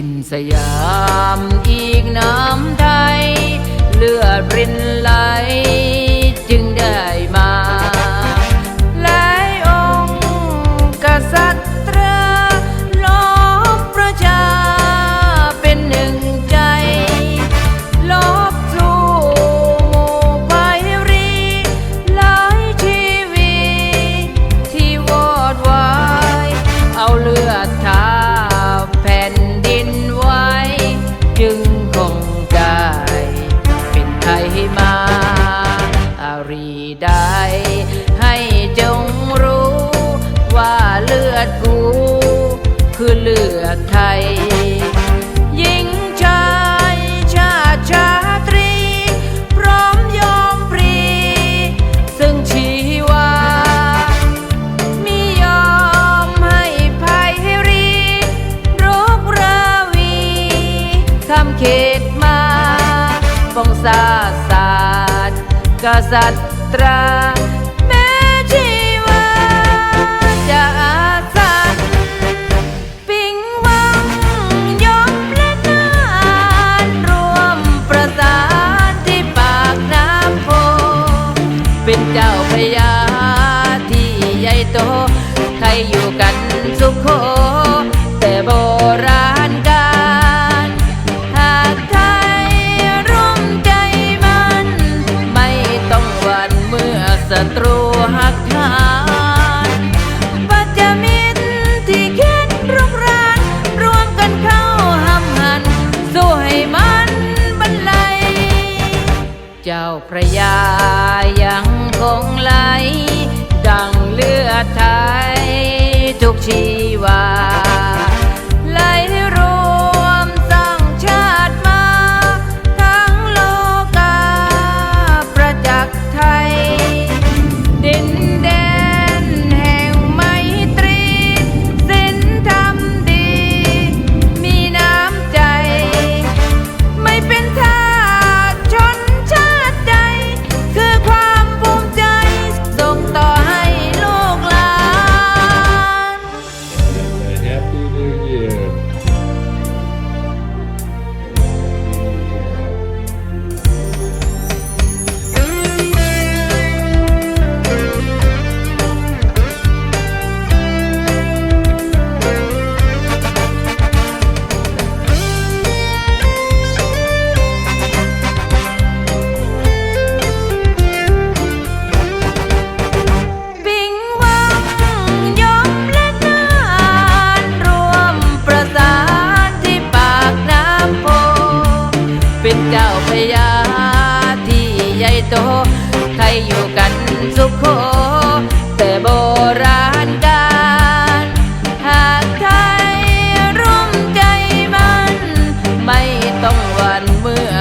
ถิ่นสยามอีกน้ำ ของศาสตร์กษัตรา แม้ชีวาจะอาสันปิงวังยมแลนานรวมประสานที่ปากน้ำโพ เป็นเจ้าพญาที่ใหญ่โต ใครอยู่กัน เจ้าพระยายังคงไหล ดังเลือดไทยทุกชีวา อยู่กันสุขโขแต่โบราณกาลหากไทยร่วมใจมัน ไม่ต้องหวั่นเมื่อ